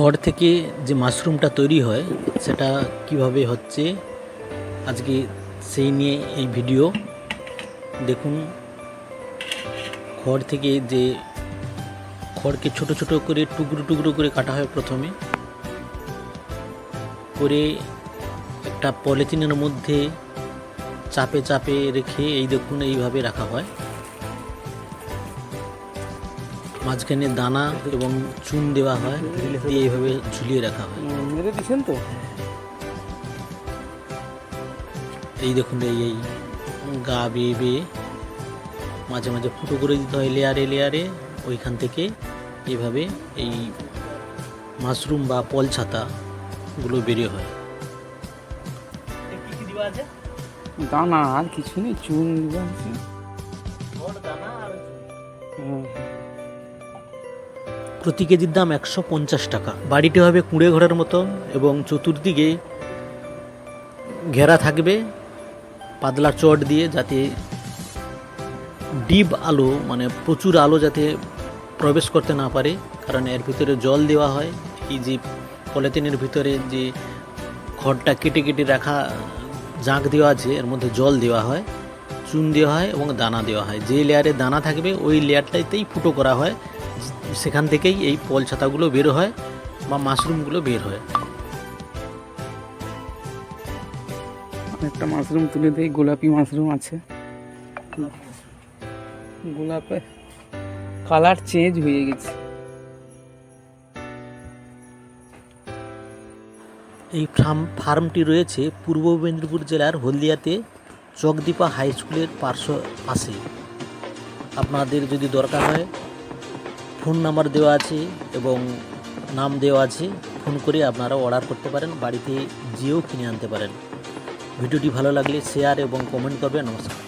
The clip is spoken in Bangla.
খড় থেকে যে মাশরুমটা তৈরি হয়, সেটা কীভাবে হচ্ছে, আজকে সেই নিয়ে এই ভিডিও। দেখুন খড় থেকে যে খড়কে ছোট ছোট করে, টুকরো টুকরো করে কাটা হয় প্রথমে। করে একটা পলিথিনের মধ্যে চাপে চাপে রেখে এই দেখুন, এইভাবে রাখা হয়। মাঝখানে দানা এবং চুন দেওয়া হয় দিয়ে এইভাবে ঝুলিয়ে রাখা হয়। মেরে দিচ্ছেন তো? এই দেখুন এই এই গা বেয়ে বেয়ে মাঝে মাঝে ফুটো করে দিতে হয় লেয়ারে লেয়ারে ওইখান থেকে এইভাবে এই মাশরুম বা পল ছাতাগুলো বেরিয়ে হয়। দানা আর কিছু নেই চুন দিবা হুম। প্রতি কেজির দাম একশো পঞ্চাশ টাকা। বাড়িটি হবে কুঁড়ে ঘরের মতো এবং চতুর্দিকে ঘেরা থাকবে পাতলা চট দিয়ে যাতে ডিপ আলো মানে প্রচুর আলো যাতে প্রবেশ করতে না পারে, কারণ এর ভিতরে জল দেওয়া হয়। এই যে পলিথিনের ভিতরে যে খড়টা কেটে কেটে রাখা জাঁক দেওয়া আছে, এর মধ্যে জল দেওয়া হয়, চুন দেওয়া হয় এবং দানা দেওয়া হয়। যে লেয়ারে দানা থাকবে, ওই লেয়ারটাইতেই ফুটো করা হয়। সেখান থেকেই এই পল ছাতাগুলো বের হয় বা মাশরুমগুলো বের হয়। একটা মাশরুম তুলে দেই গোলাপি মাশরুম আছে। গোলাপে কালার চেঞ্জ হয়ে গেছে। এই ফার্ম ফার্মটি রয়েছে পূর্ব মেদিনীপুর জেলার হলদিয়াতে চকদীপা হাই স্কুলের পার্শ্ব পাশে। আপনাদের যদি দরকার হয় ফোন নাম্বার দেওয়া আছে এবং নাম দেওয়া আছে। ফোন করে আপনারা অর্ডার করতে পারেন, বাড়িতে যেও কিনে আনতে পারেন। ভিডিওটি ভালো লাগলে শেয়ার এবং কমেন্ট করবে নমস্কার।